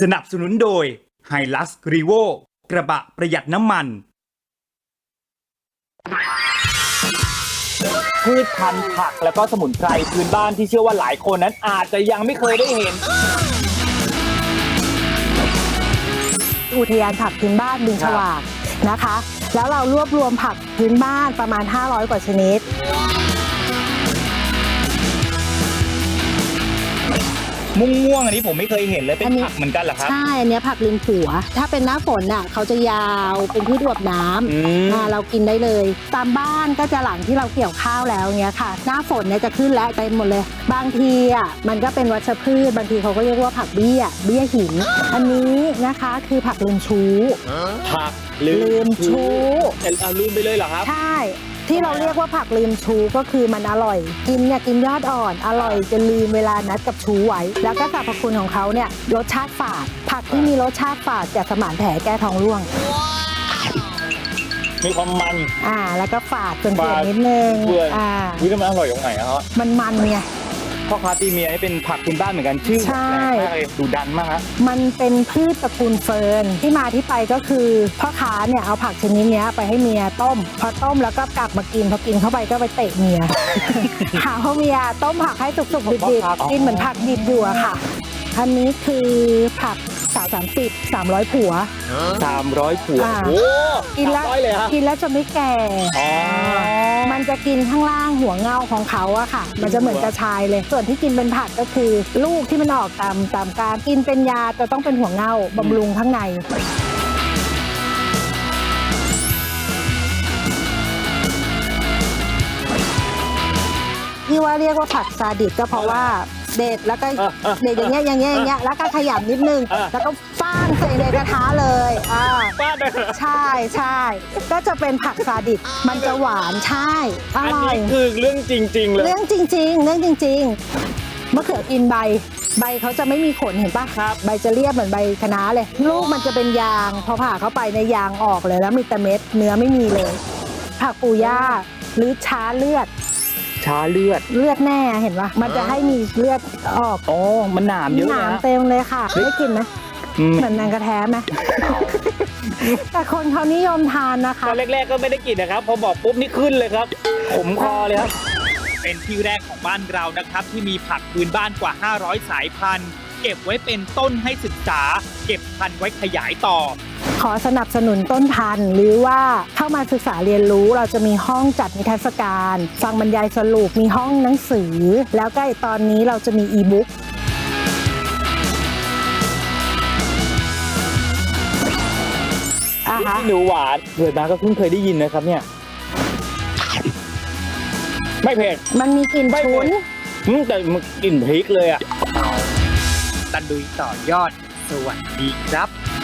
สนับสนุนโดย h i l u x r e v o กระบะประหยัดน้ำมัน พืชพันธุ์ผักแล้วก็สมุนไพรพื้นบ้านที่เชื่อว่าหลายคนนั้นอาจจะยังไม่เคยได้เห็น อุทยานผักพื้นบ้านบึงฉวากนะคะ แล้วเรารวบรวมผักพื้นบ้านประมาณ 500 กว่าชนิด ม่วงม่วงๆอันนี้ผมไม่เคยเห็นเลยเป็นอันนี้ผักเหมือนกันเหรอครับ ใช่ อันเนี้ยผักลืมผัว ถ้าเป็นหน้าฝนน่ะเขาจะยาวเป็นพืชอวบน้อืมำอ่าเรากินได้เลย ตามบ้านก็จะหลังที่เราเกี่ยวข้าวแล้วเงี้ยค่ะ หน้าฝนเนี่ยจะขึ้นและเต็มหมดเลย บางทีอะมันก็เป็นวัชพืช บางทีเขาก็เรียกว่าผักเบี้ย เบี้ยหิน อันนี้นะคะคือผักลืมชูผักลืมชูแต่เอาลืมไปเลยเหรอครับ ใช่ ที่เราเรียกว่าผักลืมชูก็คือมันอร่อย กินเนี่ยกินยอดอ่อน อร่อยจนลืมเวลานัดกับชูไว้ แล้วก็สรรพคุณของเขาเนี่ยรสชาติฝาด ผักที่มีรสชาติฝาดจะสมานแผลแก้ท้องร่วง มีความมันอ่า แล้วก็ฝาดจนเปื่อยฝาดนิดนึงเปื่อยอ่า วิธีมันอร่อยตรงไหนอะครับมันมันไง พ่อค้าตีเมียนี่เป็นผักพื้นบ้านเหมือนกันชื่อใช่แปลกมากเลยดูดันมากฮะมันเป็นพืชตระกูลเฟิร์นที่มาที่ไปก็คือพ่อค้าเนี่ยเอาผักชนิดเนี้ยไปให้เมียต้ม พอต้มแล้วก็กลับมากินพอกินเข้าไปก็ไปเตะเมีย หาว่าเมียต้มผักให้สุกๆดิบๆกินเหมือนผักดิบอยู่อะค่ะอันนี้คือผักสาวสามสิบสามร้อยผัว300ผัวอ่าโอ้กินแล้ว300เลยฮะกินแล้วจะไม่แก่อ๋อมัน จะกินข้างล่างหัวเงาของเขาอะค่ะ มันจะเหมือนกระชายเลย ส่วนที่กินเป็นผักก็คือ ลูกที่มันออกตามตามการกินเป็นยาจะต้องเป็นหัวเงาบำรุงข้างใน ที่ว่าเรียกว่าผักซาดิสก็เพราะว่า เด็ดแล้วก็เออเออเด็ดอย่างเงี้ยอย่างเงี้ยอย่างเงี้ยแล้วก็ขยำนิดนึงเออแล้วก็ฟ้างใส่ในกระทะเลยอ่าบ้านเลยเหรอใช่ใช่ก็จะเป็นผักซาดิสมันจะหวานใช่ออันร่อยนี้คือเรื่องจริง ๆ เลย เรื่องจริง ๆ เรื่องจริง ๆ มะเขือกินใบ ใบเขาจะไม่มีขนเห็นปะครับ ใบจะเรียบเหมือนใบคะน้าเลย ลูกมันจะเป็นยาง พอผ่าเข้าไปในยางออกเลยแล้วมีแต่เม็ดเนื้อไม่มีเลย ผักปูย่าหรือช้าเลือด ช้าเลือด เลือดแน่เห็นปะมันจะให้มีเลือดออกอ๋อมันหนามเยอะหเลยนามฮะเต็มเลยค่ะเฮ้ย ได้กลินไหมอืมเหมือนแมงกระแท้ไหม แต่คนเขานิยมทานนะคะ ตอนแรกๆก็ไม่ได้กลินนะครับ พอบอกปุ๊บนี่ขึ้นเลยครับ ขมคอเลยครับ เป็นที่แรกของบ้านเรานะครับ ที่มีผักพื้นบ้านกว่า 500 สายพันธุ์ เก็บไว้เป็นต้นให้ศึกษา เก็บพันธุ์ไว้ขยายต่อ ขอสนับสนุนต้นพันธุ์ หรือว่าเข้ามาศึกษาเรียนรู้เราจะมีห้องจัดนิทรรศการ ฟังบรรยายสรุปมีห้องหนังสือ แล้วก็ตอนนี้เราจะมีอีบุ๊กอะฮะ หนูหวานเกิดมาก็เพิ่งเคยได้ยินนะครับเนี่ย ไม่เผ็ด มันมีกลิ่นไม่ฉุนเผ็ดอืมแต่มันกลิ่นพริกเลยอะ ตันดุยต่อยอด สวัสดีครับ